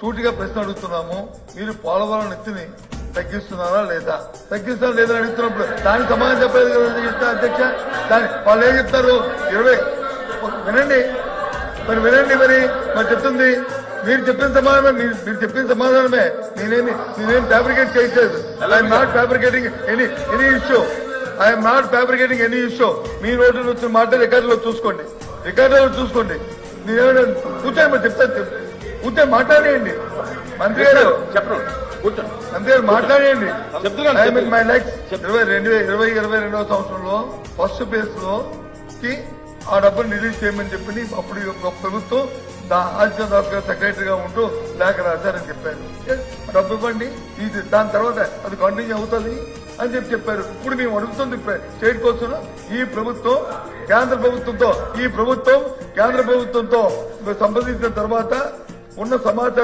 సూటిగా ప్రశ్న అడుగుతున్నాము. మీరు పోలవరం ఎత్తుని తగ్గిస్తున్నారా లేదా? తగ్గిస్తారా లేదా అడుగుతున్నప్పుడు దానికి సమాధానం చెప్పలేదు కదా అధ్యక్ష? దాని వాళ్ళు ఏం చెప్తారు? ఇరవై వినండి. మరి వినండి మరి. మరి చెప్తుంది. మీరు చెప్పిన సమాధానం మీరు చెప్పిన సమాధానమే. నేనేమి నేనేం ఫ్యాబ్రికేట్ చేయట్లేదు. I'm not fabricating any any issue I'm not fabricating any issue మీ నోటి నుంచి మాట రికార్డులో చూసుకోండి. రికార్డులో చూసుకోండి. నేనేమైనా కూర్చొని మరి చెప్తాను. కూర్చొని మాట్లాడేయండి. మంత్రి గారు చెప్పను కూర్చోండి మంత్రి గారు మాట్లాడేయండి. చెప్తున్నాను, మై ఇరవై రెండు ఇరవై ఇరవై రెండవ సంవత్సరంలో ఫస్ట్ ఫేజ్లో కి ఆ డబ్బులు రిలీజ్ చేయమని చెప్పి అప్పుడు ప్రభుత్వం ఆదిత్య దాస్ గారు సెక్రటరీగా ఉంటూ లేఖ రాశారని చెప్పారు. డబ్బు ఇవ్వండి. ఇది దాని తర్వాత అది కంటిన్యూ అవుతుంది అని చెప్పి చెప్పారు. ఇప్పుడు మేము అడుగుతుంది స్టేట్ కోసం ఈ ప్రభుత్వం కేంద్ర ప్రభుత్వంతో ఈ ప్రభుత్వం కేంద్ర ప్రభుత్వంతో సంప్రదించిన తర్వాత ఉన్న సమాచారం